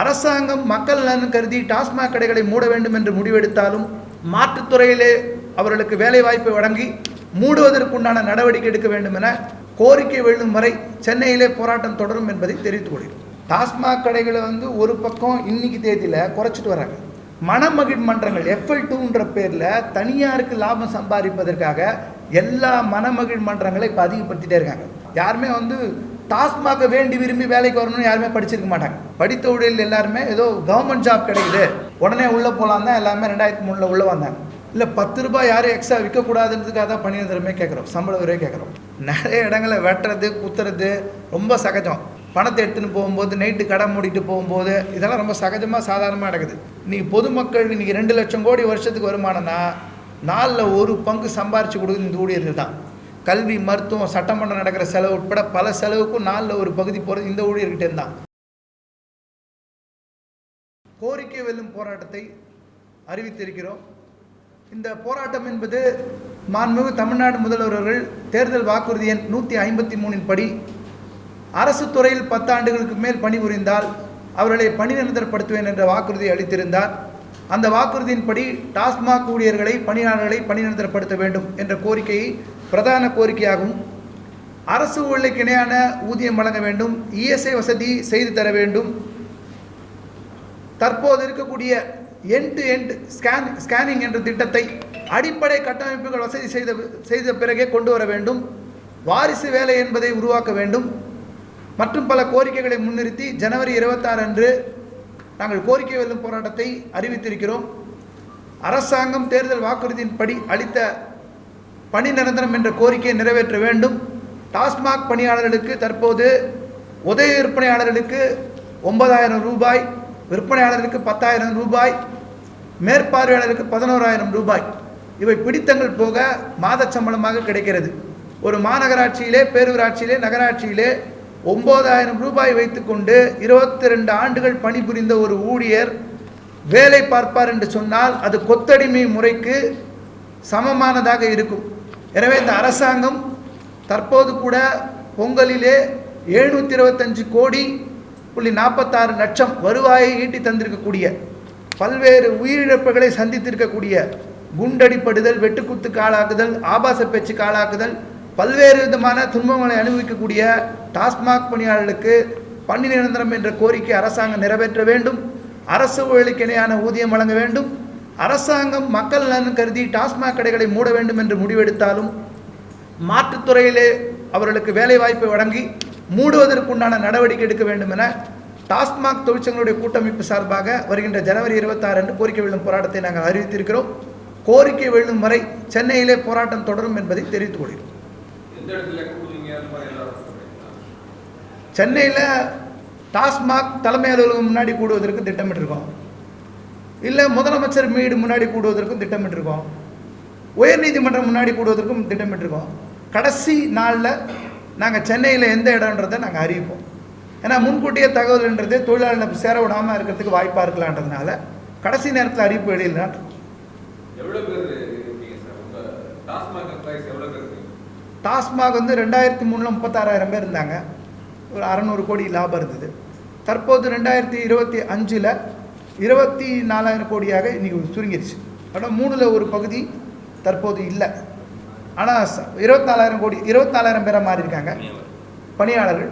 அரசாங்கம் மக்கள் நலன் கருதி டாஸ்மாக் கடைகளை மூட வேண்டும் என்று முடிவெடுத்தாலும் மாற்றுத்துறையிலே அவர்களுக்கு வேலைவாய்ப்பு வழங்கி மூடுவதற்குண்டான நடவடிக்கை எடுக்க வேண்டும் என கோரிக்கை வெல்லும் வரை சென்னையிலே போராட்டம் தொடரும் என்பதை தெரிவித்துக் கொள்கிறோம் டாஸ்மாக் கடைகளை வந்து ஒரு பக்கம் இன்னைக்கு தேதியில் குறைச்சிட்டு வராங்க மனமகிழ் மன்றங்கள் எஃப்எல் டூன்ற பேரில் தனியாருக்கு லாபம் சம்பாதிப்பதற்காக எல்லா மனமகிழ் மன்றங்களை இப்போ அதிகப்படுத்திகிட்டே இருக்காங்க. யாருமே வந்து டாஸ்மாக வேண்டி விரும்பி வேலைக்கு வரணும்னு யாருமே படிச்சிருக்க மாட்டாங்க. படித்த ஊழியர்கள் எல்லாருமே ஏதோ கவர்மெண்ட் ஜாப் கிடைக்குது. உடனே உள்ளே போகலாம் தான் எல்லாமே ரெண்டாயிரத்தி மூணில் உள்ளே வந்தாங்க. இல்லை பத்து ரூபாய் யாரும் எக்ஸ்ட்ரா விற்கக்கூடாதுன்றதுக்காக தான் பணியாளருமே கேட்குறோம் சம்பள உரையே கேட்குறோம் நிறைய இடங்களில் வெட்டுறது குத்துறது ரொம்ப சகஜம். பணத்தை எடுத்துன்னு போகும்போது நைட்டு கடை மூடிட்டு போகும்போது இதெல்லாம் ரொம்ப சகஜமாக சாதாரணமாக நடக்குது. இன்றைக்கி பொதுமக்கள் இன்றைக்கி ரெண்டு லட்சம் கோடி வருஷத்துக்கு வருமானம்னா நாலில் ஒரு பங்கு சம்பாரித்து கொடுக்குறது இந்த ஊழியர்கள் தான். கல்வி மருத்துவம் சட்டமன்றம் நடக்கிற செலவு உட்பட பல செலவுக்கும் நாளில் ஒரு பகுதி போகிறது இந்த ஊழியர்கிட்டே தான் கோரிக்கை வெல்லும் போராட்டத்தை அறிவித்திருக்கிறோம். இந்த போராட்டம் என்பது மாண்புமிகு தமிழ்நாடு முதல்வர்கள் தேர்தல் வாக்குறுதி எண் நூற்றி ஐம்பத்தி மூணின் படி அரசு துறையில் பத்தாண்டுகளுக்கு மேல் பணிபுரிந்தால் அவர்களை பணி நிரந்தரப்படுத்துவேன் என்ற வாக்குறுதியை அளித்திருந்தார். அந்த வாக்குறுதியின்படி டாஸ்மாக் ஊழியர்களை பணியாளர்களை பணி நிரந்தரப்படுத்த வேண்டும் என்ற கோரிக்கையை பிரதான கோரிக்கையாகும். அரசு ஊழலுக்கு இணையான ஊதியம் வழங்க வேண்டும். இஎஸ்ஐ வசதி செய்து தர வேண்டும். தற்போது இருக்கக்கூடிய end to end scan scanning என்ற திட்டத்தை அடிப்படை கட்டமைப்புகள் வசதி செய்த செய்த பிறகே கொண்டு வர வேண்டும். வாரிசு வேலை என்பதை உருவாக்க வேண்டும். மற்றும் பல கோரிக்கைகளை முன்னிறுத்தி ஜனவரி இருபத்தாறு அன்று நாங்கள் கோரிக்கை வெல்லும் போராட்டத்தை அறிவித்திருக்கிறோம். அரசாங்கம் தேர்தல் வாக்குறுதியின்படி அளித்த பணி நிரந்தரம் என்ற கோரிக்கையை நிறைவேற்ற வேண்டும். டாஸ்மாக் பணியாளர்களுக்கு தற்போது உதவி விற்பனையாளர்களுக்கு ஒன்பதாயிரம் ரூபாய் விற்பனையாளருக்கு பத்தாயிரம் ரூபாய் மேற்பார்வையாளருக்கு பதினோராயிரம் ரூபாய். இவை பிடித்தங்கள் போக மாத சம்பளமாக கிடைக்கிறது. ஒரு மாநகராட்சியிலே பேரூராட்சியிலே நகராட்சியிலே ஒம்பதாயிரம் ரூபாய் வைத்துக்கொண்டு இருபத்தி ரெண்டு ஆண்டுகள் பணிபுரிந்த ஒரு ஊழியர் வேலை பார்ப்பார் என்று சொன்னால் அது கொத்தடிமை முறைக்கு சமமானதாக இருக்கும். எனவே இந்த அரசாங்கம் தற்போது கூட பொங்கலிலே எழுநூற்றி இருபத்தஞ்சு கோடி புள்ளி நாற்பத்தாறு லட்சம் வருவாயை ஈட்டி தந்திருக்கக்கூடிய பல்வேறு உயிரிழப்புகளை சந்தித்திருக்கக்கூடிய குண்டடிப்படுதல் வெட்டுக்குத்துக்கு ஆளாக்குதல் ஆபாச பேச்சுக்கு ஆளாக்குதல் பல்வேறு விதமான துன்பங்களை அனுபவிக்கக்கூடிய டாஸ்மாக் பணியாளர்களுக்கு பணி நிரந்தரம் என்ற கோரிக்கை அரசாங்கம் நிறைவேற்ற வேண்டும். அரசு ஊழலுக்கு இணையான ஊதியம் வழங்க வேண்டும். அரசாங்கம் மக்கள் நலன் கருதி டாஸ்மாக் கடைகளை மூட வேண்டும் என்று முடிவெடுத்தாலும் மாற்றுத்துறையிலே அவர்களுக்கு வேலை வாய்ப்பை வழங்கி மூடுவதற்குண்டான நடவடிக்கை எடுக்க வேண்டும் என டாஸ்மாக் தொழிற்சங்களுடைய கூட்டமைப்பு சார்பாக வருகின்ற ஜனவரி இருபத்தாறு அன்று கோரிக்கை வெல்லும் போராட்டத்தை நாங்கள் அறிவித்திருக்கிறோம். கோரிக்கை வெல்லும் வரை சென்னையிலே போராட்டம் தொடரும் என்பதை தெரிவித்துக் கொள்கிறோம். சென்னையில் டாஸ்மாக் தலைமை அலுவலகம் முன்னாடி கூடுவதற்கு திட்டமிட்டிருக்கோம். இல்லை முதலமைச்சர் வீடு முன்னாடி கூடுவதற்கும் திட்டமிட்டிருக்கோம். உயர்நீதிமன்றம் முன்னாடி கூடுவதற்கும் திட்டமிட்டிருக்கோம். கடைசி நாளில் நாங்கள் சென்னையில் எந்த இடம்ன்றதை நாங்கள் அறிவிப்போம். ஏன்னா முன்கூட்டியே தகவல்ன்றது தொழிலாளர்களை சேர விடாமல் இருக்கிறதுக்கு வாய்ப்பாக இருக்கலான்றதுனால கடைசி நேரத்தில் அறிவிப்பு வெளியிடலாம் டாஸ்மாக் வந்து ரெண்டாயிரத்தி மூணில் முப்பத்தாறாயிரம் பேர் இருந்தாங்க. ஒரு அறநூறு கோடி லாபம் இருந்தது. தற்போது ரெண்டாயிரத்தி இருபத்தி அஞ்சில் இருபத்தி நாலாயிரம் கோடியாக இன்றைக்கி சுருங்கிடுச்சு ஆனால் மூணில் ஒரு பகுதி தற்போது இல்லை. ஆனால் இருபத்தாலாயிரம் கோடி இருபத்தாலாயிரம் பேரை பேராக பணியாளர்கள்.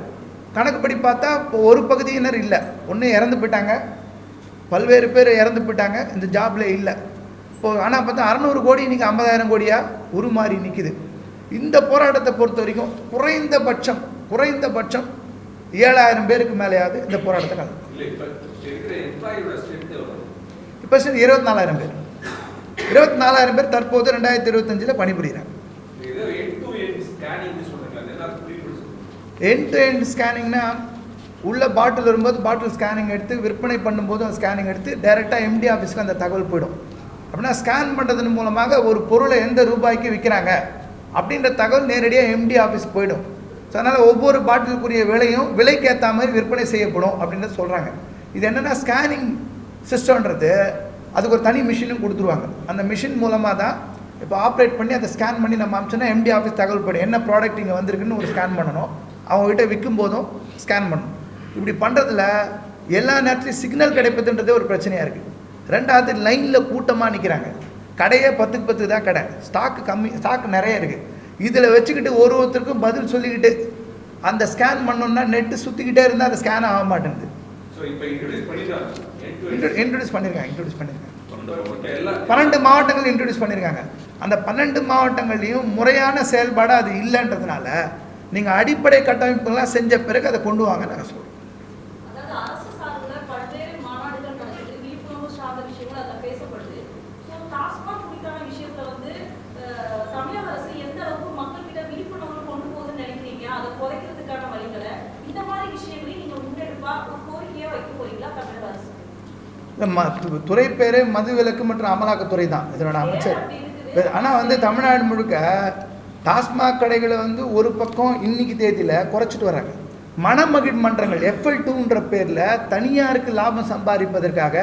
கணக்குப்படி பார்த்தா இப்போ ஒரு பகுதியினர் இல்லை. ஒன்று இறந்து போயிட்டாங்க. பல்வேறு பேர் இறந்து போயிட்டாங்க. இந்த ஜாப்ல இல்லை. இப்போ ஆனால் பார்த்தா அறநூறு கோடி இன்றைக்கி ஐம்பதாயிரம் கோடியாக உருமாறி நிற்கிது இந்த போராட்டத்தை பொறுத்த வரைக்கும் குறைந்தபட்சம் குறைந்தபட்சம் ஏழாயிரம் பேருக்கு மேலேயாவது இந்த போராட்டத்தை கலந்து இப்ப இருபத்தி நாலாயிரம் பேர் இருபத்தி நாலாயிரம் பேர். தற்போது ரெண்டாயிரத்தி இருபத்தஞ்சில் பணிபுரிகிறாங்க எண்ட் டு எண்ட் ஸ்கேனிங்னா உள்ள பாட்டில் வரும்போது பாட்டில் ஸ்கேனிங் எடுத்து விற்பனை பண்ணும்போது அந்த ஸ்கேனிங் எடுத்து டைரெக்டாக எம்டி ஆஃபீஸ்க்கு அந்த தகவல் போயிடும். அப்படின்னா ஸ்கேன் பண்ணுறதன் மூலமாக ஒரு பொருளை எந்த ரூபாய்க்கு விற்கிறாங்க அப்படின்ற தகவல் நேரடியாக எம்டி ஆஃபீஸ்க்கு போயிடும். ஸோ அதனால் ஒவ்வொரு பாட்டிலுக்குரிய விலையும் விலைக்கு ஏற்ற மாதிரி விற்பனை செய்யப்படும் அப்படின்னு சொல்கிறாங்க இது என்னென்னா ஸ்கேனிங் சிஸ்டம்ன்றது அதுக்கு ஒரு தனி மிஷினும் கொடுத்துருவாங்க. அந்த மிஷின் மூலமாக தான் இப்போ ஆப்ரேட் பண்ணி அதை ஸ்கேன் பண்ணி நம்ம அமிச்சோன்னா எம்டி ஆஃபீஸ் தகவல் படி. என்ன ப்ராடக்ட் இங்கே வந்திருக்குன்னு ஒரு ஸ்கேன் பண்ணணும். அவங்ககிட்ட விற்கும் போதும் ஸ்கேன் பண்ணணும். இப்படி பண்ணுறதுல எல்லா நேரத்துலையும் சிக்னல் கிடைப்பதுன்றதே ஒரு பிரச்சனையாக இருக்குது ரெண்டாவது லைனில் கூட்டமாக நிற்கிறாங்க கடையே பத்துக்கு பத்து தான் கடை. ஸ்டாக்கு கம்மி ஸ்டாக் நிறைய இருக்குது இதில் வச்சுக்கிட்டு ஒரு ஒருத்தருக்கும் பதில் சொல்லிக்கிட்டு அந்த ஸ்கேன் பண்ணோம்னா நெட்டு சுற்றிக்கிட்டே இருந்தால் அந்த ஸ்கேன் ஆக மாட்டேங்குது. இன்ட்ரடியூஸ் பண்ணியிருக்காங்க இன்ட்ரடியூஸ் பண்ணியிருக்காங்க பன்னெண்டு மாவட்டங்கள் இன்ட்ரடியூஸ் பண்ணியிருக்காங்க அந்த பன்னெண்டு மாவட்டங்கள்லையும் முறையான செயல்பாடு அது இல்லைன்றதுனால நீங்கள் அடிப்படை கட்டமைப்புகள்லாம் செஞ்ச பிறகு அதை கொண்டு வாங்க நாங்கள் சொல்கிறோம் அதாவது அரசு சார்பில் பல்வேறு மாநாடுகள் நடக்குது விழிப்புணர்வு சார்ந்த விஷயங்கள் அதில் பேசப்படுது ஸோ டாஸ்மாக் குறித்தான விஷயத்துல வந்து அஹ், தமிழக அரசு எந்த அளவுக்கு மக்கள்கிட்ட விழிப்புணர்வு கொண்டு போகுதுன்னு நினைக்கிறீங்க அதை குறைக்கிறதுக்கான வழிகளை இந்த மாதிரி விஷயங்களையும் நீங்கள் முன்னெடுப்பா ஒரு கோரிக்கையாக வைக்க போறீங்களா தமிழக அரசு இந்த ம துறை பேரே மதுவிலக்கு மற்றும் அமலாக்கத்துறை தான் இதனோட அமைச்சர். ஆனால் வந்து தமிழ்நாடு முழுக்க டாஸ்மாக் கடைகளை வந்து ஒரு பக்கம் இன்னைக்கு தேதியில் குறைச்சிட்டு வராங்க மனமகிழ் மன்றங்கள் எஃப்எல் டூன்ற பேரில் தனியாருக்கு லாபம் சம்பாதிப்பதற்காக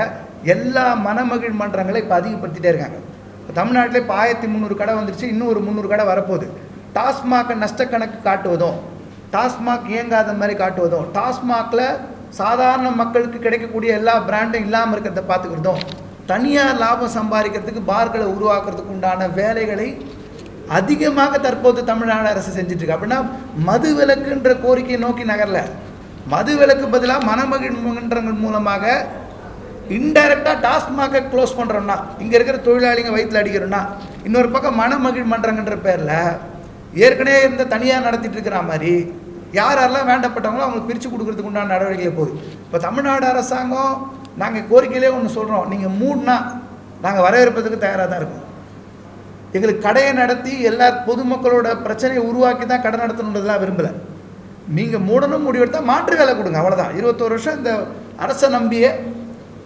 எல்லா மனமகிழ் மன்றங்களை இப்போ அதிகப்படுத்திட்டே இருக்காங்க. இப்போ தமிழ்நாட்டில் இப்போ ஆயிரத்தி முந்நூறு கடை வந்துருச்சு இன்னும் ஒரு முந்நூறு கடை வரப்போகுது. டாஸ்மாகை நஷ்டக்கணக்கு காட்டுவதும் டாஸ்மாக் இயங்காத மாதிரி காட்டுவதும் டாஸ்மாகில் சாதாரண மக்களுக்கு கிடைக்கக்கூடிய எல்லா பிராண்டும் இல்லாமல் இருக்கிறத பார்த்துக்கிறதும் தனியார் லாபம் சம்பாதிக்கிறதுக்கு பார்களை உருவாக்குறதுக்கு உண்டான வேலைகளை அதிகமாக தற்போது தமிழ்நாடு அரசு செஞ்சிட்ருக்கு அப்படின்னா மது விலக்குன்ற கோரிக்கையை நோக்கி நகரல. மது விலக்கு பதிலாக மனமகிழ்மன்றங்கள் மூலமாக இன்டைரக்டாக டாஸ்மாகை க்ளோஸ் பண்ணுறோம்னா இங்கே இருக்கிற தொழிலாளிங்க வயிற்றில் அடிக்கிறோம்னா இன்னொரு பக்கம் மனமகிழ் மன்றங்கன்ற பேரில் ஏற்கனவே இருந்த தனியாக நடத்திட்டு இருக்கிற மாதிரி யார் யாரெல்லாம் வேண்டப்பட்டவங்களோ அவங்களுக்கு பிரித்து கொடுக்கறதுக்கு உண்டான நடவடிக்கைகள் போகுது. இப்போ தமிழ்நாடு அரசாங்கம் நாங்கள் கோரிக்கையிலே ஒன்று சொல்கிறோம் நீங்கள் மூணுனா நாங்கள் வரவேற்பதுக்கு தயாராக தான் இருக்கோம். எங்களுக்கு கடையை நடத்தி எல்லா பொதுமக்களோட பிரச்சனையை உருவாக்கி தான் கடை நடத்தணுன்றதுலாம் விரும்பலை. நீங்கள் மூடணும் முடிவெடுத்தால் மாற்று வேலை கொடுங்க. அவ்வளோதான் இருபத்தோரு வருஷம் இந்த அரசை நம்பியே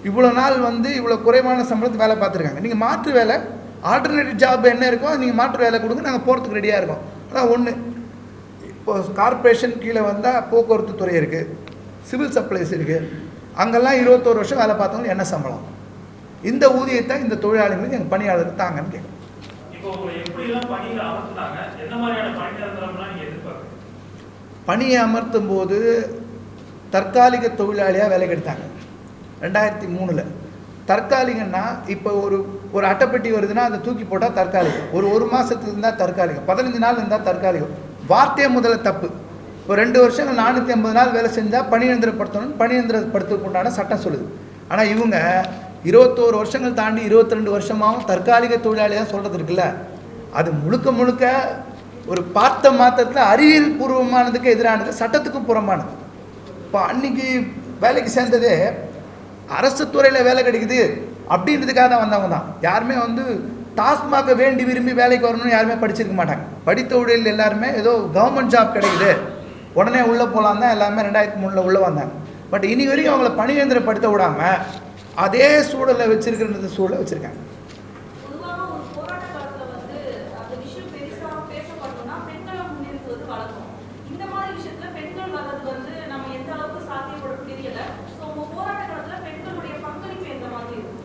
இவ்வளோ நாள் வந்து இவ்வளோ குறைவான சம்பளத்துக்கு வேலை பார்த்துருக்காங்க. நீங்கள் மாற்று வேலை ஆல்டர்னேட்டிவ் ஜாப் என்ன இருக்கோ நீங்கள் மாற்று வேலை கொடுங்க. நாங்கள் போகிறதுக்கு ரெடியாக இருக்கோம். அதான் ஒன்று இப்போ கார்ப்பரேஷன் கீழே வந்தால் போக்குவரத்து துறை இருக்குது சிவில் சப்ளைஸ் இருக்குது அங்கெல்லாம் இருபத்தோரு வருஷம் வேலை பார்த்தவங்க என்ன சம்பளம்? இந்த ஊதியத்தை இந்த தொழிலாளிகளுக்கு எங்கள் பணியாளருக்கு தாங்கன்னு எதிர்பார்க்குறீங்க? பணியை அமர்த்தும் போது தற்காலிக தொழிலாளியாக வேலைக்கு எடுத்தாங்க. ரெண்டாயிரத்தி மூணில். தற்காலிகன்னா இப்போ ஒரு ஒரு அட்டைப்பெட்டி வருதுன்னா அதை தூக்கி போட்டால் தற்காலிகம். ஒரு ஒரு மாதத்துக்கு இருந்தால் தற்காலிகம். பதினஞ்சு நாள் இருந்தால் தற்காலிகம். வார்த்தையை முதல்ல தப்பு. இப்போ ரெண்டு வருஷங்கள் நானூற்றி ஐம்பது நாள் வேலை செஞ்சால் பணியந்திரப்படுத்தணும் பணியந்திரப்படுத்துக்கு உண்டான சட்டம் சொல்லுது. ஆனால் இவங்க இருபத்தோரு வருஷங்கள் தாண்டி இருபத்தி ரெண்டு வருஷமாகவும் தற்காலிக தொழிலாளியாக சொல்கிறது இருக்குல்ல. அது முழுக்க முழுக்க ஒரு பார்த்த மாத்திரத்தில் அறிவியல் பூர்வமானதுக்கு எதிரானது சட்டத்துக்கும் புறமானது. இப்போ அன்னைக்கு வேலைக்கு சேர்ந்ததே அரசு துறையில் வேலை கிடைக்குது அப்படின்றதுக்காக தான் வந்தவங்க தான். யாருமே வந்து டாஸ்மாக வேண்டி விரும்பி வேலைக்கு வரணும்னு யாருமே படிச்சிருக்க மாட்டாங்க. படித்த ஊழியர்கள் எல்லாருமே ஏதோ கவர்மெண்ட் ஜாப் கிடைக்குது. உடனே உள்ளே போகலாம் தான் எல்லாமே ரெண்டாயிரத்தி மூணில் உள்ளே வந்தாங்க. பட் இனி வரையும் அவங்கள பணியேந்திரப்படுத்த விடாமல் அதே சூழலை வச்சிருக்கிற சூழலை வச்சுருக்காங்க பொதுவாக ஒரு போராட்ட காலத்துல வந்து அந்த விஷயம் பெருசா பேசப்படணும்னா பெண்களை முன்னிறுத்துவது வழக்கம் இந்த மாதிரி விஷயத்துல பெண்கள் வர்றது வந்து நம்ம எந்த அளவுக்கு சாத்தியப்படும் தெரியல ஸோ உங்க போராட்ட காலத்துல பெண்களுடைய பங்களிப்பு எந்த மாதிரி இருக்கும்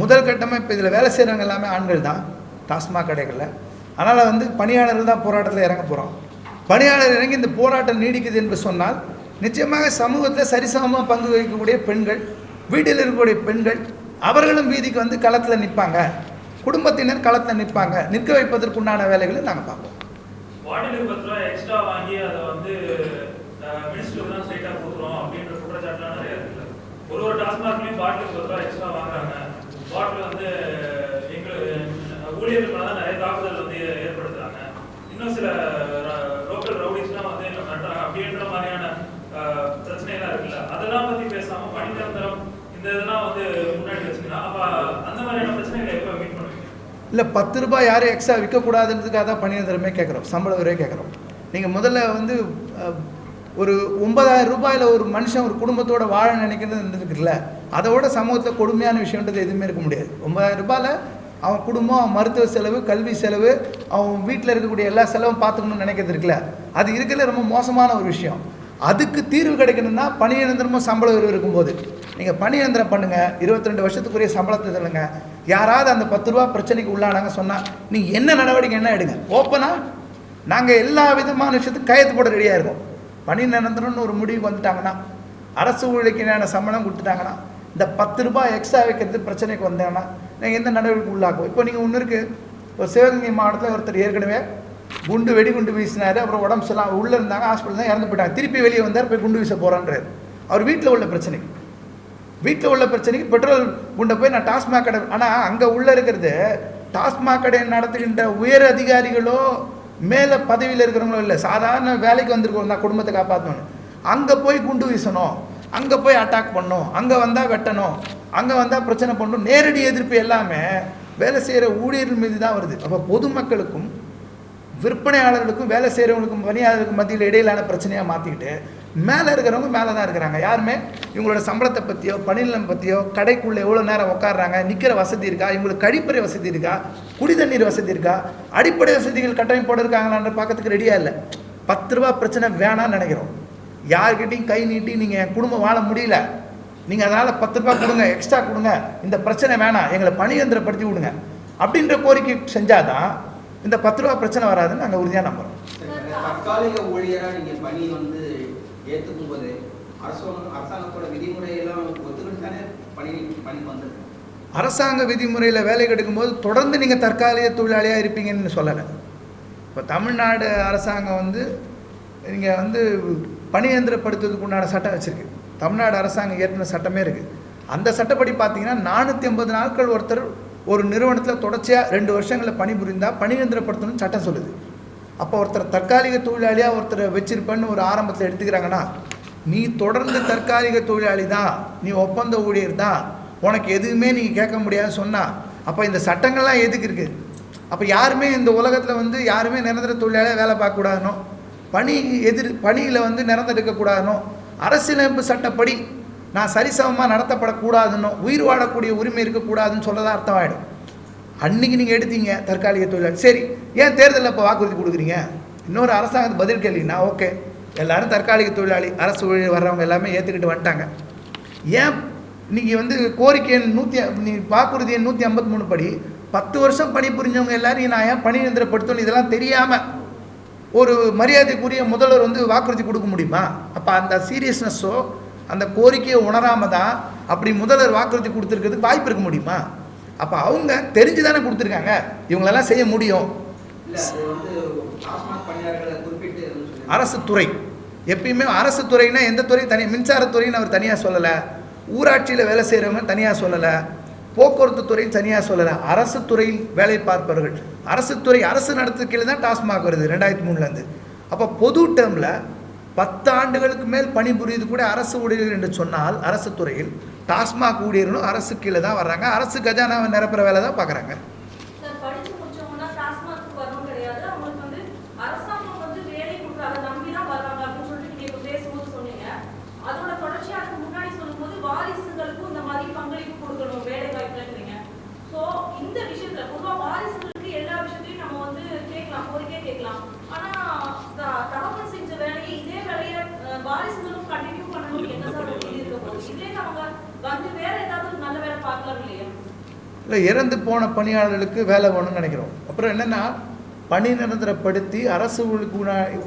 முதல் கட்டமாக இப்போ இதில் வேலை செய்கிறவங்க எல்லாமே ஆண்கள் தான் டாஸ்மாக் கடைகளில். அதனால் வந்து பணியாளர்கள் தான் போராட்டத்தில் இறங்க போகிறோம் பணியாளர் இறங்கி இந்த போராட்டம் நீடிக்குது என்று சொன்னால் நிச்சயமாக சமூகத்தில் சரிசமமாக பங்கு வகிக்கக்கூடிய பெண்கள் வீட்டில் இருக்கக்கூடிய பெண்கள் அவர்களும் வீதிக்கு வந்து களத்தில் நிற்பாங்க. குடும்பத்தினர் களத்தில் நிற்பாங்க. நிற்க வைப்பதற்குண்டான வேலைகளை நாங்கள் பார்ப்போம். ஒரு ஒரு டாஸ்மாக்லேயும் பாட்டிலுக்கு பத்து எக்ஸ்ட்ரா வாங்குறாங்க பாட்டில் வந்து எங்க ஊழியர்கள் மேல தான் நிறைய தாக்குதல் வந்து ஏற்படுத்துறாங்க இன்னும் சில லோக்கல் ரவுடிஸ்லாம் வந்து என்ன பண்றாங்க அப்படின்ற மாதிரியான அஹ், பிரச்சனைலாம் இருக்குல்ல அதெல்லாம் பத்தி பேசாம பணி இந்த இதெல்லாம் வந்து முன்னாடி வச்சுக்கலாம். அப்ப அந்த மாதிரியான பிரச்சனைகளை எப்போ மீட் பண்ணுவீங்க? இல்லை பத்து ரூபாய் யாரும் எக்ஸ்ட்ரா விற்கக்கூடாதுன்றதுக்காக தான் பணியந்திரமே கேட்குறோம். சம்பள உரையே கேட்குறோம். நீங்கள் முதல்ல வந்து ஒரு ஒன்பதாயிரம் ரூபாயில் ஒரு மனுஷன் ஒரு குடும்பத்தோட வாழ நினைக்கிறது இருக்குல்ல அதோட சமூகத்தில் கொடுமையான விஷயன்றது எதுவுமே இருக்க முடியாது. ஒன்பதாயிரம் ரூபாயில் அவன் குடும்பம் அவன் மருத்துவ செலவு கல்வி செலவு அவன் வீட்டில் இருக்கக்கூடிய எல்லா செலவும் பார்த்துக்கணும்னு நினைக்கிறது இருக்குல்ல? அது இருக்கிறதுல ரொம்ப மோசமான ஒரு விஷயம். அதுக்கு தீர்வு கிடைக்கணும்னா பணி நிரந்தரமும் சம்பள உயர்வு இருக்கும்போது. நீங்கள் பணி பண்ணுங்கள் இருபத்தி ரெண்டு வருஷத்துக்குரிய சம்பளத்தை தருங்க. யாராவது அந்த பத்து ரூபா பிரச்சனைக்கு உள்ளானாங்க சொன்னால் நீங்கள் என்ன நடவடிக்கை என்ன எடுங்க. ஓப்பனாக நாங்கள் எல்லா விதமான விஷயத்துக்கும் கையெழுத்து போட ரெடியாக இருக்கோம். பணி நிரந்தரம்னு ஒரு முடிவுக்கு வந்துட்டாங்கன்னா அரசு ஊழியர்க்கான சம்பளம் கொடுத்துட்டாங்கன்னா இந்த பத்து ரூபாய் எக்ஸ்ட்ரா வைக்கிறது பிரச்சனைக்கு வந்தாங்கன்னா நீங்கள் எந்த நடவடிக்கை உள்ளாக்கும் இப்போ நீங்கள் ஒன்று இருக்குது இப்போ சிவகங்கை மாவட்டத்தில் ஒருத்தர் ஏற்கனவே குண்டு வெடிகுண்டு வீசினாரு. அப்புறம் உடம்பு சரியில்லாம உள்ளே இருந்தாங்க ஹாஸ்பிட்டல் தான் இறந்து போயிட்டாங்க. திருப்பி வெளியே வந்தார் போய் குண்டு வீச போகிறான்றார் அவர் வீட்டில் உள்ள பிரச்சனைக்கு வீட்டில் உள்ள பிரச்சனைக்கு பெட்ரோல் குண்டை போய் நான் டாஸ்மாக் கடை ஆனால் அங்கே உள்ளே இருக்கிறது டாஸ்மாக் கடை நடத்துகின்ற உயர் அதிகாரிகளோ மேலே பதவியில் இருக்கிறவங்களோ இல்லை. சாதாரண வேலைக்கு வந்திருக்கோம் நான் குடும்பத்தை காப்பாற்றணும் அங்கே போய் குண்டு வீசணும். அங்கே போய் அட்டாக் பண்ணணும். அங்கே வந்தால் வெட்டணும். அங்கே வந்தால் பிரச்சனை பண்ணணும். நேரடி எதிர்ப்பு எல்லாமே வேலை செய்கிற ஊழியர்கள் மீது தான் வருது. அப்போ பொதுமக்களுக்கும் விற்பனையாளர்களுக்கும் வேலை செய்கிறவங்களுக்கும் பணியாளர்களுக்கும் மத்தியில் இடையிலான பிரச்சனையாக மாற்றிக்கிட்டு மேலே இருக்கிறவங்க மேலே தான் இருக்கிறாங்க. யாருமே இவங்களோட சம்பளத்தை பற்றியோ பணிநிலம் பற்றியோ கடைக்குள்ளே எவ்வளோ நேரம் உட்காடுறாங்க நிற்கிற வசதி இருக்கா இவங்களுக்கு கழிப்பறை வசதி இருக்கா குடி தண்ணீர் வசதி இருக்கா அடிப்படை வசதிகள் கட்டமைப்போடு இருக்காங்களான்ற பார்க்கறதுக்கு ரெடியாக இல்லை. பத்து ரூபா பிரச்சனை வேணாம்னு நினைக்கிறோம். யார்கிட்டையும் கை நீட்டி நீங்கள் என் குடும்பம் வாழ முடியல. நீங்கள் அதனால் பத்து ரூபா கொடுங்க எக்ஸ்ட்ரா கொடுங்க இந்த பிரச்சனை வேணாம் எங்களை பணியந்திரப்படுத்தி விடுங்க. அப்படின்ற கோரிக்கை செஞ்சாதான் இந்த பத்து ரூபா பிரச்சனை வராதுன்னு நாங்கள் உறுதியாக நம்புகிறோம் தற்காலிக ஊழியரா நீங்க பணி வந்து ஏத்துக்கும் போது அரசாங்கத்தோட விதிமுறையெல்லாம் ஒத்துக்கிட்டு தானே பணி பணிக்கு அரசாங்க விதிமுறையில் வேலை கிடைக்கும்போது தொடர்ந்து நீங்கள் தற்காலிக தொழிலாளியாக இருப்பீங்கன்னு சொல்லலை. இப்போ தமிழ்நாடு அரசாங்கம் வந்து நீங்கள் வந்து பணியந்திரப்படுத்துவதற்கு உண்டான சட்டம் வச்சுருக்கு. தமிழ்நாடு அரசாங்கம் ஏற்றின சட்டமே இருக்குது அந்த சட்டப்படி பார்த்தீங்கன்னா நானூற்றி ஐம்பது நாட்கள் ஒருத்தர் ஒரு நிறுவனத்தில் தொடர்ச்சியாக ரெண்டு வருஷங்களில் பணிபுரிந்தால் பணியந்திரப்படுத்தணும்னு சட்டம் சொல்லுது. அப்போ ஒருத்தர் தற்காலிக தொழிலாளியாக ஒருத்தரை வச்சிருப்பேன்னு ஒரு ஆரம்பத்தில் எடுத்துக்கிறாங்கன்னா நீ தொடர்ந்து தற்காலிக தொழிலாளி தான் நீ ஒப்பந்த ஊழியர் தான் உனக்கு எதுவுமே நீங்கள் கேட்க முடியாதுன்னு சொன்னால் அப்போ இந்த சட்டங்கள்லாம் எதுக்கு இருக்குது அப்போ யாருமே இந்த உலகத்தில் வந்து யாருமே நிரந்தர தொழிலாளியாக வேலை பார்க்கக்கூடாதுனோ பணி எதிர் பணியில் வந்து நிரந்தர இருக்கக்கூடாதுனோ அரசியலமைப்பு சட்டப்படி நான் சரிசமமாக நடத்தப்படக்கூடாதுன்னு உயிர் வாழக்கூடிய உரிமை இருக்கக்கூடாதுன்னு சொல்லதான் அர்த்தம் ஆகிடும் அன்னைக்கு நீங்கள் எடுத்தீங்க தற்காலிக தொழிலாளி. சரி ஏன் தேர்தலில் இப்போ வாக்குறுதி கொடுக்குறீங்க? இன்னொரு அரசாங்கத்து பதில் கேள்வினா ஓகே. எல்லாரும் தற்காலிக தொழிலாளி அரசு ஊழியர் வர்றவங்க எல்லாமே ஏற்றுக்கிட்டு வந்துட்டாங்க. ஏன் நீங்கள் வந்து கோரிக்கை நூற்றி நீ வாக்குறுதி நூற்றி ஐம்பத்தி மூணு படி பத்து வருஷம் பணி புரிஞ்சவங்க எல்லாரையும் நான் ஏன் பணி நிரந்தரப்படுத்தணும் இதெல்லாம் தெரியாமல் ஒரு மரியாதைக்குரிய முதல்வர் வந்து வாக்குறுதி கொடுக்க முடியுமா? அப்போ அந்த சீரியஸ்னஸோ அந்த கோரிக்கையை உணராம தான் அப்படி முதல்வர் வாக்குறுதி கொடுத்துருக்கிறதுக்கு வாய்ப்பு இருக்க முடியுமா? அப்போ அவங்க தெரிஞ்சு தானே கொடுத்துருக்காங்க. இவங்களெல்லாம் செய்ய முடியும். அரசு துறை. எப்பயுமே அரசு துறைனா எந்த துறை தனி மின்சாரத்துறைன்னு அவர் தனியாக சொல்லலை. ஊராட்சியில் வேலை செய்கிறவங்க தனியாக சொல்லலை. போக்குவரத்து துறை தனியாக சொல்லலாம் அரசு துறையில் வேலை பார்ப்பவர்கள். அரசு துறை அரசு நடத்துக்கையில் கீழே தான் டாஸ்மாக் வருது ரெண்டாயிரத்தி மூணுலேருந்து அப்போ பொது டேர்மில் பத்து ஆண்டுகளுக்கு மேல் பணிபுரியுது கூட அரசு ஊழியர்கள் என்று சொன்னால் அரசு துறையில் டாஸ்மாக் ஊழியர்களும் அரசு கீழே தான் வர்றாங்க. அரசு கஜானாவை நிரப்புற வேலை தான் பார்க்குறாங்க சார் படிச்சு முடிச்சவங்கன்னா டாஸ்மாக் வரணும் கிடையாது அவங்களுக்கு வந்து அரசாங்கம் வந்து வேலை கொடுக்குறாங்க நம்பி தான் வர்றாங்க அப்படின்னு சொல்லிட்டு நீங்க இப்ப பேசும்போது சொன்னீங்க அதோட தொடர்ச்சியா அதுக்கு முன்னாடி சொல்லும்போது வாரிசுகளுக்கும் இந்த மாதிரி பங்களிப்பு கொடுக்கணும் வேலை வாய்ப்புலங்கிறீங்க சோ இந்த விஷயத்துல பொதுவா வாரிசுகளுக்கு எல்லா விஷயத்தையும் நம்ம வந்து கேட்கலாம் கோரிக்கை கேட்கலாம் ஆனா த- தகவல் செஞ்ச வேலையை இதே வேலையை அஹ், வாரிசுகளும் கண்டினியூ பண்ணணும் என்ன சார் ஒரு இது இருக்க போகுது இதே அவங்க வந்து வேற ஏதாவது ஒரு நல்ல வேலை பார்க்கலாம் இல்லையா இல்லை இறந்து போன பணியாளர்களுக்கு வேலை வேணும்னு நினைக்கிறோம். அப்புறம் என்னென்னா பணி நிரந்தரப்படுத்தி அரசு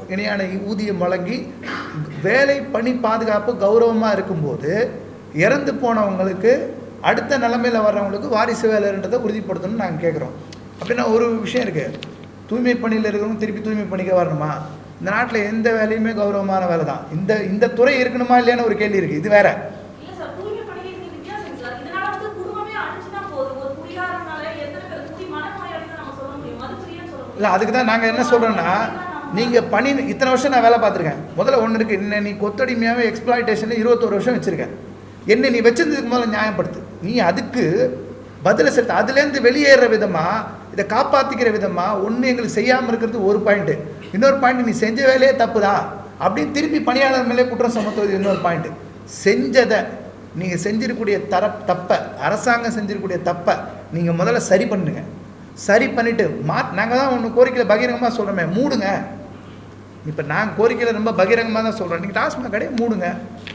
இணையான ஊதியம் வழங்கி வேலை பணி பாதுகாப்பு கௌரவமாக இருக்கும்போது இறந்து போனவங்களுக்கு அடுத்த நிலைமையில் வர்றவங்களுக்கு வாரிசு வேலைன்றதை உறுதிப்படுத்தணும்னு நாங்கள் கேட்குறோம் அப்படின்னா ஒரு விஷயம் இருக்குது தூய்மை பணியில் இருக்கிறவங்க திருப்பி தூய்மை பணிக்க வரணுமா? இந்த நாட்டில் எந்த வேலையுமே கௌரவமான வேலை தான். இந்த இந்த துறை இருக்கணுமா இல்லையான்னு ஒரு கேள்வி இருக்குது இது வேறு இல்ல சார் தூய்மை பணிகளுக்கு வித்தியாசம் சார் இதனால வந்து குடும்பமே அழிச்சுனா போதும் ஒரு குடிகாரனால எத்தனை பேர் குடி மனநோயாளின்னு நம்ம சொல்ல முடியும் மதுப்பிரியன்னு சொல்ல முடியும் இல்லை அதுக்கு தான் நாங்கள் என்ன சொல்கிறோன்னா நீங்கள் பணி இத்தனை வருஷம் நான் வேலை பார்த்துருக்கேன். முதல்ல ஒன்று இருக்குது என்ன நீ கொத்தடிமையாகவே எக்ஸ்பிளாய்டேஷனில் இருபத்தோரு வருஷம் வச்சுருக்கேன் என்ன நீ வச்சிருந்ததுக்கு முதல்ல நியாயப்படுத்து. நீ அதுக்கு பதிலை செலுத்த. அதுலேருந்து வெளியேற விதமாக இதை காப்பாற்றிக்கிற விதமாக ஒன்று எங்களுக்கு செய்யாமல் இருக்கிறது ஒரு பாயிண்ட்டு இன்னொரு பாயிண்ட் நீ செஞ்ச வேலையே தப்பு தான் அப்படின்னு திருப்பி பணியாளர் மேலே குற்றம் சுமத்துவது இன்னொரு பாயிண்ட்டு செஞ்சதை நீங்கள் செஞ்சிருக்கக்கூடிய தர தப்பை அரசாங்கம் செஞ்சிருக்கக்கூடிய தப்பை நீங்கள் முதல்ல சரி பண்ணுங்கள் சரி பண்ணிவிட்டு மா நாங்கள் தான் ஒன்று கோரிக்கையில் பகிரங்கமாக சொல்கிறோமே மூடுங்க. இப்போ நான் கோரிக்கையில் ரொம்ப பகிரங்கமாக தான் சொல்கிறேன் நீங்கள் டாஸ்மாக் கடையை மூடுங்க.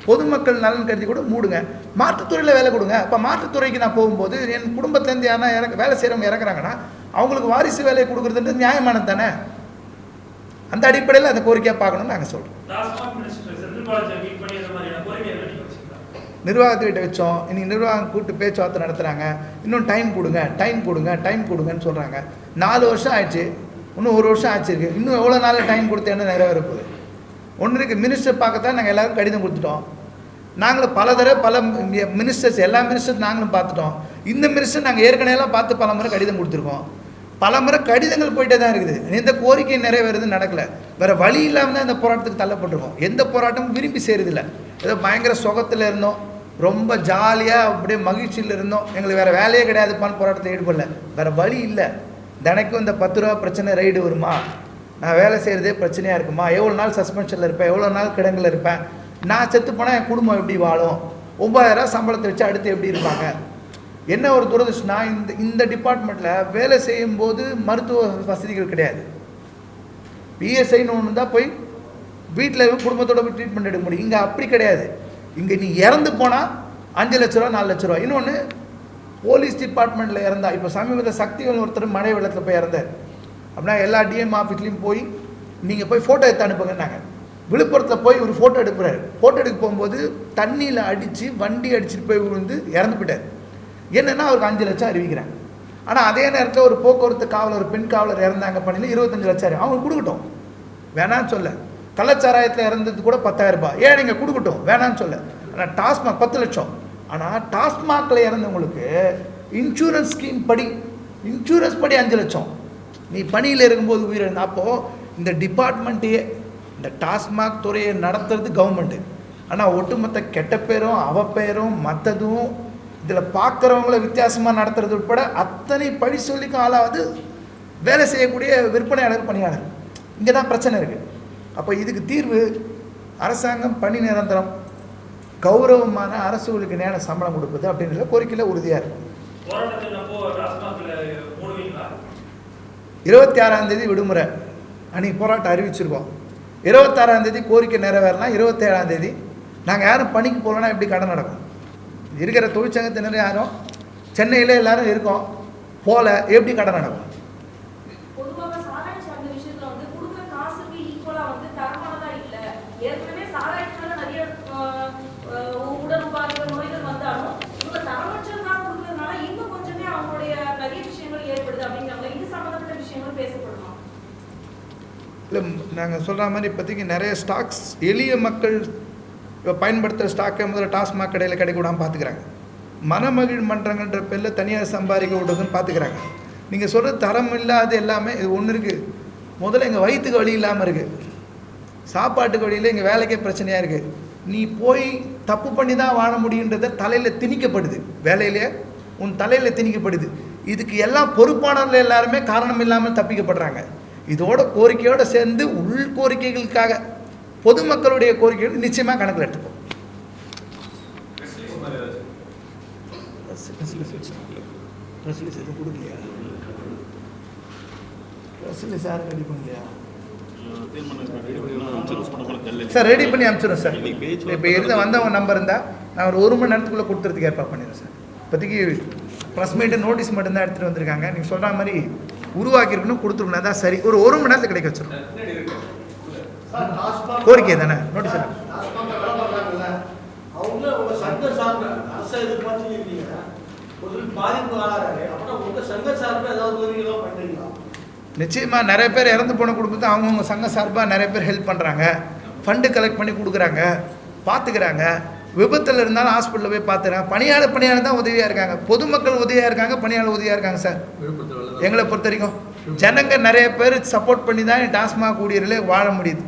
பொதுமக்கள் நலன் கருதி கூட மூடுங்க. மாற்றுத்துறையில் வேலை கொடுங்க. அப்போ மாற்றுத்துறைக்கு நான் போகும்போது என் குடும்பத்துலேருந்து யாரா இறக்க வேலை செய்கிறவங்க இறக்குறாங்கன்னா அவங்களுக்கு வாரிசு வேலையை கொடுக்குறதுன்றது நியாயமானது தானே? அந்த அடிப்படையில் அந்த கோரிக்கையாக பார்க்கணும்னு நாங்கள் சொல்கிறோம் டாஸ்மாக் மினிஸ்டர் செந்தில் பாலாஜி மீட் பண்ணி இந்த மாதிரியான கோரிக்கை நீங்க நிர்வாகத்துக்கிட்ட வச்சோம். இன்றைக்கி நிர்வாகம் கூப்பிட்டு பேச்சுவார்த்தை நடத்துகிறாங்க இன்னும் டைம் கொடுங்க டைம் கொடுங்க டைம் கொடுங்கன்னு சொல்கிறாங்க நாலு வருஷம் ஆயிடுச்சு. இன்னும் ஒரு வருஷம் ஆச்சிருக்கு இன்னும் எவ்வளோ நாள் டைம் கொடுத்தேன்னு என்ன நிறைவேற போகுது ஒன்று இருக்குது மினிஸ்டர் பார்க்கத்தான் நாங்கள் எல்லோரும் கடிதம் கொடுத்துட்டோம். நாங்களும் பல தடவை பல மினிஸ்டர்ஸ் எல்லா மினிஸ்டர்ஸ் நாங்களும் பார்த்துட்டோம். இந்த மினிஸ்டர் நாங்கள் ஏற்கனவேலாம் பார்த்து பல முறை கடிதம் கொடுத்துருக்கோம். பல முறை கடிதங்கள் போயிட்டே தான் இருக்குது. எந்த கோரிக்கை நிறைவேறது நடக்கலை. வேறு வழி இல்லாமல் தான் இந்த போராட்டத்துக்கு தள்ளப்பட்டிருக்கோம். எந்த போராட்டமும் விரும்பி செய்கிறதில்ல ஏதோ பயங்கர சுகத்தில் இருந்தோம். ரொம்ப ஜாலியாக அப்படியே மகிழ்ச்சியில் இருந்தோம். எங்களுக்கு வேறு வேலையே கிடையாதுப்பான்னு போராட்டத்தை ஈடுபடல. வேறு வழி இல்லை. தினைக்கும் இந்த பத்து ரூபா பிரச்சனை ரைடு வருமா? நான் வேலை செய்கிறதே பிரச்சனையாக இருக்குமா? எவ்வளோ நாள் சஸ்பென்ஷனில் இருப்பேன்? எவ்வளோ நாள் கிடங்கில் இருப்பேன்? நான் செத்து போனால் என் குடும்பம் எப்படி வாழும்? ஒம்பதாயிரம் சம்பளத்தை வச்சு அடுத்து எப்படி இருப்பாங்க? என்ன ஒரு துரதிருஷ்டம்னா இந்த இந்த டிபார்ட்மெண்ட்டில் வேலை செய்யும்போது மருத்துவ வசதிகள் கிடையாது. பிஎஸ்ஐன்னு ஒன்று தான் போய் வீட்டில் குடும்பத்தோட போய் ட்ரீட்மெண்ட் எடுக்க முடியும். இங்கே அப்படி கிடையாது. இங்கே நீ இறந்து போனால் அஞ்சு லட்ச ரூபா நாலு லட்ச ரூபா. இன்னொன்று போலீஸ் டிபார்ட்மெண்ட்டில் இறந்தா இப்போ சமீபத்தில் சக்திகள் ஒருத்தர் மழை வெள்ளத்தில் போய் இறந்தார். அப்படின்னா எல்லா டிஎம் ஆஃபீஸ்லேயும் போய் நீங்கள் போய் ஃபோட்டோ எடுத்து அனுப்புங்கன்னாங்க. விழுப்புரத்தில் போய் ஒரு ஃபோட்டோ எடுக்கிறார். ஃபோட்டோ எடுக்க போகும்போது தண்ணியில் அடித்து வண்டி அடிச்சுட்டு போய் விழுந்து இறந்து போயிட்டார். என்னென்னா அவருக்கு அஞ்சு லட்சம் அறிவிக்கிறாங்க. ஆனால் அதே நேரத்தில் ஒரு போக்குவரத்து காவலர் பெண் காவலர் இறந்தாங்க பண்ணியில் இருபத்தஞ்சு லட்சம் அவங்க கொடுக்கட்டும். வேணான்னு சொல்ல. கள்ளச்சாராயத்தில் இறந்தது கூட பத்தாயிரம் ரூபாய். ஏன் நீங்கள் கொடுக்கட்டும்? வேணான்னு சொல்ல ஆனால் டாஸ்மாக் பத்து லட்சம். ஆனால் டாஸ்மாகில் இறந்தவங்களுக்கு இன்சூரன்ஸ் ஸ்கீம் படி இன்சூரன்ஸ் படி அஞ்சு லட்சம். நீ பணியில் இருக்கும்போது உயிரிழந்த அப்போது இந்த டிபார்ட்மெண்ட்டையே இந்த டாஸ்மாக் துறையை நடத்துறது கவர்மெண்ட்டு ஆனால் ஒட்டுமொத்த கெட்ட பேரும் அவப்பெயரும் மற்றதும் இதில் பார்க்குறவங்கள வித்தியாசமாக நடத்துறது உட்பட அத்தனை பழி சொல்லிக்கும் ஆளாவது வேலை செய்யக்கூடிய விற்பனையாளர் பணியாளர். இங்கே தான் பிரச்சனை இருக்குது அப்போ இதுக்கு தீர்வு அரசாங்கம் பணி நிரந்தரம். கௌரவமான அரசுகளுக்கு நேர சம்பளம் கொடுப்பது அப்படின்ற கோரிக்கையில் உறுதியாக இருக்கும். இருபத்தி ஆறாம் தேதி விடுமுறை. அன்றைக்கி போராட்டம் அறிவிச்சிருக்கோம். இருபத்தாறாம் தேதி கோரிக்கை நிறைவேறலாம். இருபத்தேழாம் தேதி நாங்கள் யாரும் பணிக்கு போகலன்னா எப்படி கடை நடக்கும் இருக்கிற தொழிற்சங்கத்தினர் யாரும் சென்னையில் எல்லாரும் இருக்கோம். போல எப்படி கடை நடக்கும் இல்லை நாங்கள் சொல்கிற மாதிரி இப்போதைக்கு நிறைய ஸ்டாக்ஸ் எளிய மக்கள் இப்போ பயன்படுத்துகிற ஸ்டாக்கை முதல்ல டாஸ்மாக் கடையில் கிடைக்க விடாமல் பார்த்துக்கிறாங்க. மனமகிழ் மன்றங்கள்ன்ற பேரில் தனியார் சம்பாதிக்க விடுறதுன்னு பார்த்துக்கிறாங்க. நீங்கள் சொல்கிற தரம் இல்லாத எல்லாமே இது ஒன்று இருக்குது முதல்ல எங்கள் வயிற்றுக்கு வழி இல்லாமல் இருக்குது சாப்பாட்டுக்கு வழியில் எங்கள் வேலைக்கே பிரச்சனையாக இருக்குது நீ போய் தப்பு பண்ணி தான் வாழ முடியுன்றத தலையில் திணிக்கப்படுது. வேலையிலே உன் தலையில் திணிக்கப்படுது. இதுக்கு எல்லாம் பொறுப்பானவர்கள் எல்லாருமே காரணம் இல்லாமல் தப்பிக்கப்படுறாங்க. இதோட கோரிக்கையோடு சேர்ந்து உள் கோரிக்கைகளுக்காக பொதுமக்களுடைய கோரிக்கைகள் நிச்சயமாக கணக்கில் எடுத்துப்போம். கொடுக்கலையா யாரும் ரெடி பண்ணலையா சார் ரெடி பண்ணி அனுப்பிச்சிடும் சார். இப்போ இருந்த வந்தவங்க நம்பர் இருந்தால் நான் ஒரு ஒரு மணி நேரத்துக்குள்ளே கொடுத்துறதுக்கு ஏற்பாடு பண்ணிடுறேன் சார். இப்போதைக்கு ப்ரெஸ் மீட்டு நோட்டீஸ் மட்டும்தான் எடுத்துகிட்டு வந்திருக்காங்க. நீங்கள் சொல்கிற மாதிரி உருவாக்கியிருக்கணும் கொடுத்துருக்கணும். அதான் சரி. ஒரு ஒரு மணி நேரத்தில் கிடைக்க வச்சிடும் கோரிக்கை தானே? நோட்டீஸ் என்ன நிச்சயமாக நிறைய பேர் இறந்து போன குடும்பத்தை அவங்கவுங்க சங்க சார்பாக நிறைய பேர் ஹெல்ப் பண்ணுறாங்க ஃபண்டு கலெக்ட் பண்ணி கொடுக்குறாங்க. பார்த்துக்கிறாங்க விபத்தில் இருந்தாலும் ஹாஸ்பிட்டலில் போய் பார்த்துறாங்க பணியாளர் பணியாளர் தான் உதவியாக இருக்காங்க. பொதுமக்கள் உதவியாக இருக்காங்க பணியாளர் உதவியாக இருக்காங்க சார் எங்களை பொறுத்த வரைக்கும் ஜனங்க நிறைய பேர் சப்போர்ட் பண்ணி தான் டாஸ்மாக் ஊழியர்களே வாழ முடியுது.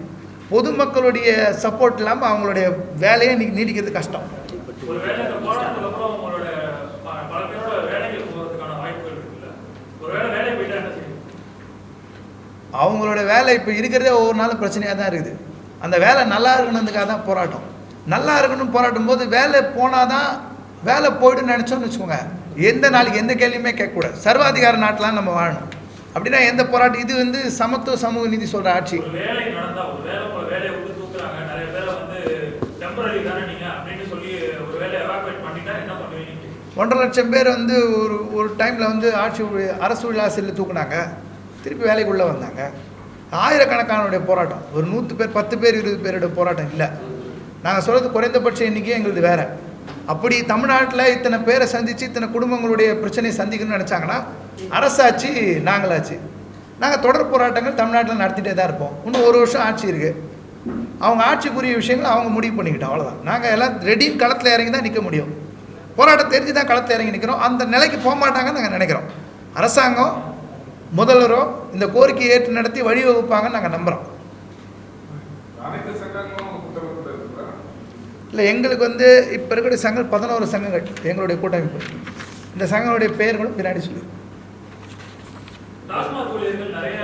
பொதுமக்களுடைய சப்போர்ட் இல்லாமல் அவங்களுடைய வேலையை இன்னைக்கு நீடிக்கிறது கஷ்டம். அவங்களோட வேலை இப்போ இருக்கிறதே ஒவ்வொரு நாளும் பிரச்சனையாக தான் இருக்குது. அந்த வேலை நல்லா இருக்கணுன்றதுக்காக தான் போராட்டம். நல்லா இருக்கணும் போராட்டும் போது வேலை போனால் தான் வேலை போய்டுன்னு நினச்சோன்னு வச்சுக்கோங்க. எந்த நாளைக்கு எந்த கேள்வியுமே கேட்கக்கூடாது. சர்வாதிகார நாட்டிலாம் நம்ம வாழணும். அப்படின்னா எந்த போராட்டம்? இது வந்து சமத்துவ சமூக நீதி சொல்கிற ஆட்சி. ஒன்றரை லட்சம் பேர் வந்து ஒரு ஒரு டைமில் வந்து ஆட்சி அரசு உள்ளாசிரியில் தூக்குனாங்க. திருப்பி வேலைக்குள்ளே வந்தாங்க. ஆயிரக்கணக்கானுடைய போராட்டம். ஒரு நூற்று பேர் பத்து பேர் இருபது பேரோட போராட்டம் இல்லை. நாங்கள் சொல்கிறது குறைந்தபட்ச எண்ணிக்கை எங்களுது வேறு. அப்படி தமிழ்நாட்டில் இத்தனை பேரை சந்தித்து இத்தனை குடும்பங்களுடைய பிரச்சனையை சந்திக்கணும்னு நினச்சாங்கன்னா அரசாட்சி நாங்களாச்சு. நாங்கள் தொடர் போராட்டங்கள் தமிழ்நாட்டில் நடத்திட்டே தான் இருப்போம். இன்னும் ஒரு வருஷம் ஆட்சி இருக்குது அவங்க ஆட்சிக்குரிய விஷயங்களை அவங்க முடிவு பண்ணிக்கிட்டோம். அவ்வளோதான் நாங்கள் எல்லாம் ரெடின்னு களத்தில் இறங்கி தான் நிற்க முடியும். போராட்டம் தெரிஞ்சு தான் களத்தில் இறங்கி நிற்கிறோம் அந்த நிலைக்கு போக மாட்டாங்கன்னு நாங்கள் நினைக்கிறோம். அரசாங்கம் முதல்வரோ இந்த கோரிக்கையை ஏற்று நடத்தி வழிவகுப்பாங்கன்னு நாங்கள் நம்புகிறோம் அனைத்து சங்கங்களும் கூட்டமைப்பு இருக்குதா இல்லை எங்களுக்கு வந்து இப்போ இருக்கிற சங்கம் பதினோரு சங்கங்கள் எங்களுடைய கூட்டமைப்பு. இந்த சங்கங்களுடைய பெயர்களும் பின்னாடி சொல்லி. டாஸ்மாக் ஊழியர்கள் நிறைய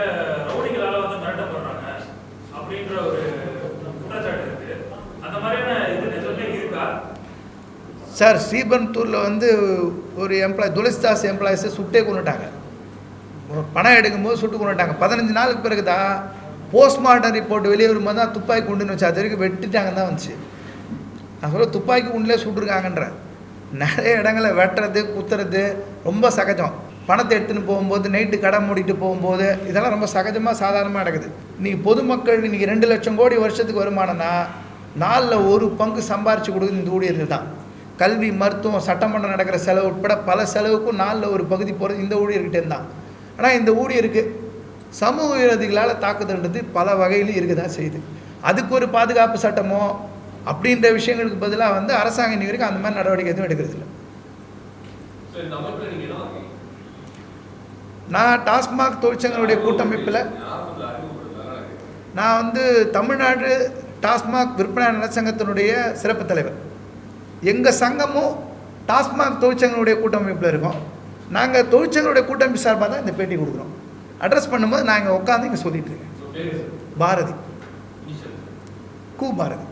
ரவுடிகளால வந்து மிரட்டப்படுறாங்க அப்படின்ற ஒரு குற்றச்சாட்டு இருக்கு. அந்த மாதிரியான இது நிஜமே இருக்கா? சார் ஸ்ரீபெரும்புத்தூரில் வந்து ஒரு எம்ப்ளாய் துளசிதாஸ் எம்ப்ளாயிஸை சுட்டே கொண்டுட்டாங்க ஒரு பணம் எடுக்கும்போது சுட்டு கொண்டுட்டாங்க பதினஞ்சு நாளுக்கு பிறகு தான் போஸ்ட்மார்ட்டம் ரிப்போர்ட் வெளியே வரும்போது தான் துப்பாக்கி குண்டுன்னு வச்சு அது வரைக்கும் வெட்டிட்டாங்கன்னு தான் வந்துச்சு. நான் சொல்ல துப்பாக்கி உண்டிலே சுட்டுருக்காங்கன்ற. நிறைய இடங்களில் வெட்டுறது குத்துறது ரொம்ப சகஜம். பணத்தை எடுத்துன்னு போகும்போது நைட்டு கடை மூடிட்டு போகும்போது இதெல்லாம் ரொம்ப சகஜமாக சாதாரணமாக நடக்குது. இன்றைக்கி பொதுமக்கள் இன்றைக்கி ரெண்டு லட்சம் கோடி வருஷத்துக்கு வருமானம்னா நாலில் ஒரு பங்கு சம்பாரித்து கொடுக்குறது இந்த ஊழியர்கள் தான். கல்வி மருத்துவம் சட்டமன்றம் நடக்கிற செலவு உட்பட பல செலவுக்கும் நாலில் ஒரு பகுதி போகிறது இந்த ஊழியர்கிட்டே தான். ஆனால் இந்த ஊழியருக்கு சமூக விரோதிகளால் தாக்குதல்ன்றது பல வகையிலும் இருக்க தான் செய்யுது. அதுக்கு ஒரு பாதுகாப்பு சட்டமோ அப்படின்ற விஷயங்களுக்கு பதிலாக வந்து அரசாங்கம் இன்னி வரைக்கும் அந்த மாதிரி நடவடிக்கை எதுவும் எடுக்கிறது இல்லை நீங்கள் நான் டாஸ்மாக் தொழிற்சங்களுடைய கூட்டமைப்பில் நான் வந்து தமிழ்நாடு டாஸ்மாக் விற்பனை நலச்சங்கத்தினுடைய சிறப்பு தலைவர். எங்கள் சங்கமும் டாஸ்மாக் தொழிற்சங்களுடைய கூட்டமைப்பில் இருக்கோம். நாங்கள் தொழிற்சங்களுடைய கூட்டமைப்பு சார்பாக தான் இந்த பேட்டி கொடுக்குறோம். அட்ரஸ் பண்ணும்போது நான் இங்கே உட்காந்து இங்கே சொல்லிட்டு இருக்கேன். பாரதி. கு பாரதி.